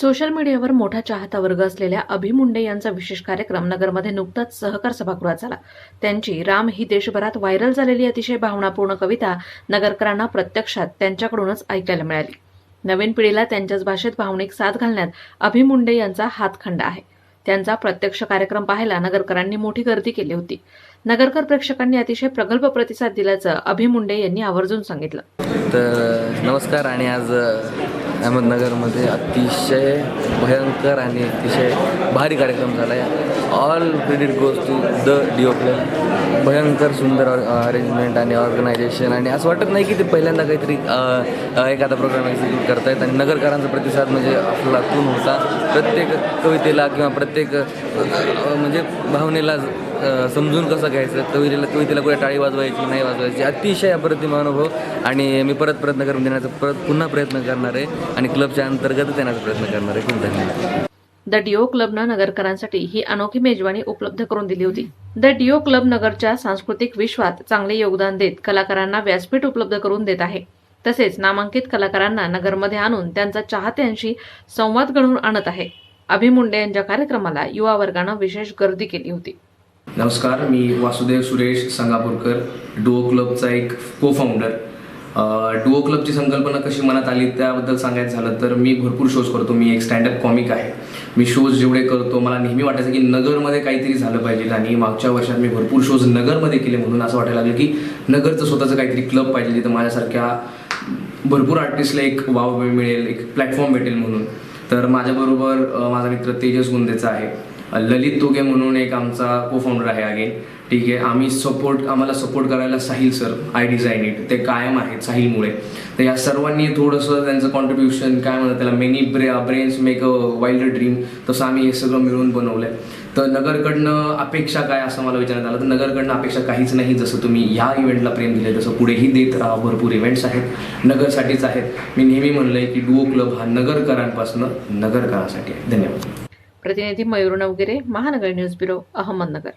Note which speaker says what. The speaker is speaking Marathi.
Speaker 1: सोशल मीडियावर मोठा चाहता वर्ग असलेल्या अभि मुंडे यांचा विशेष कार्यक्रम नगरमध्ये नुकताच सहकार सभागृहात झाला. त्यांची राम ही देशभरात व्हायरल झालेली अतिशय भावनापूर्ण कविता नगरकरांना प्रत्यक्षात त्यांच्याकडूनच ऐकायला मिळाली. नवीन पिढीला त्यांच्याच भाषेत भावनिक साथ घालण्यात अभि मुंडे यांचा हातखंडा आहे. त्यांचा प्रत्यक्ष कार्यक्रम पाहायला नगरकरांनी मोठी गर्दी केली होती. नगरकर प्रेक्षकांनी अतिशय प्रगल्भ प्रतिसाद दिल्याचं अभि मुंडे यांनी आवर्जून सांगितलं.
Speaker 2: तर नमस्कार आणि आज अहमदनगरमध्ये अतिशय भयंकर आणि अतिशय भारी कार्यक्रम झाला आहे. All credit goes to the duo भयंकर सुंदर अरेंजमेंट आणि ऑर्गनायझेशन आणि असं वाटत नाही की ते पहिल्यांदा काहीतरी एखादा प्रोग्राम एक्झिक्यूट करतायत. आणि नगरकरांचा प्रतिसाद म्हणजे अफलातून होता. प्रत्येक कवितेला किंवा प्रत्येक म्हणजे भावनेला समजून कसं घ्यायचं? कवितेला कवितेला कुठे टाळी वाजवायची नाही वाजवायची? अतिशय अप्रतिम अनुभव. आणि मी परत प्रयत्न करून देण्याचा परत पुन्हा प्रयत्न करणार आहे. आणि क्लबच्या अंतर्गतच येण्याचा प्रयत्न करणार आहे. खूप धन्यवाद.
Speaker 1: द डिओ क्लबनं नगरकरांसाठी ही अनोखी मेजवानी उपलब्ध करून दिली होती. द डिओ क्लब नगरच्या सांस्कृतिक विश्वात चांगले योगदान देत कलाकारांना व्यासपीठ उपलब्ध करून देत आहे. तसेच नामांकित कलाकारांना नगरमध्ये आणून त्यांचा चाहत्यांशी संवाद घडवून आणत आहे. अभि मुंडे यांच्या कार्यक्रमाला युवा वर्गानं विशेष गर्दी केली होती.
Speaker 3: नमस्कार मी वासुदेव सुरेश संगापूरकर डुओ क्लबचा एक को फाउंडर डुओ क्लबची संकल्पना कशी मनात आली त्याबद्दल सांगायचं झालं तर मी भरपूर शोज करतो. मी एक स्टँडअप कॉमिक आहे. मी शोज जेवढे करतो मला नेहमी वाटायचं की नगरमध्ये काहीतरी झालं पाहिजे. आणि मागच्या वर्षात मी भरपूर शोज नगरमध्ये केले म्हणून असं वाटायला लागलं की नगरचं स्वतःचं काहीतरी क्लब पाहिजे. तिथं माझ्यासारख्या भरपूर आर्टिस्टला एक वाव मिळेल एक प्लॅटफॉर्म भेटेल म्हणून. तर माझ्याबरोबर माझा मित्र तेजस गुंदेचा आहे. ललित तुगे म्हणून एक आमचा को फाउंडर आहे अगेन ठीक आहे आम्ही सपोर्ट आम्हाला सपोर्ट करायला Sahil sir I design it ते कायम आहेत साहिलमुळे. तर या सर्वांनी थोडंसं त्यांचं कॉन्ट्रीब्युशन काय म्हणतात त्याला मेनी ब्रे brains make a wild dream तसं आम्ही हे सगळं मिळून बनवलं आहे तर नगरकडनं अपेक्षा काय असं मला विचारण्यात आलं? तर नगरकडनं अपेक्षा काहीच नाही जसं तुम्ही ह्या इव्हेंटला प्रेम दिले तसं पुढेही देत राहा. भरपूर इव्हेंट्स आहेत. नगरसाठीच आहेत. मी नेहमी म्हणलंय की डुओ क्लब हा नगरकरांपासून नगरकरांसाठी आहे. धन्यवाद.
Speaker 1: प्रतिनिधी मयूर नवगिरे महानगर न्यूज ब्युरो अहमदनगर.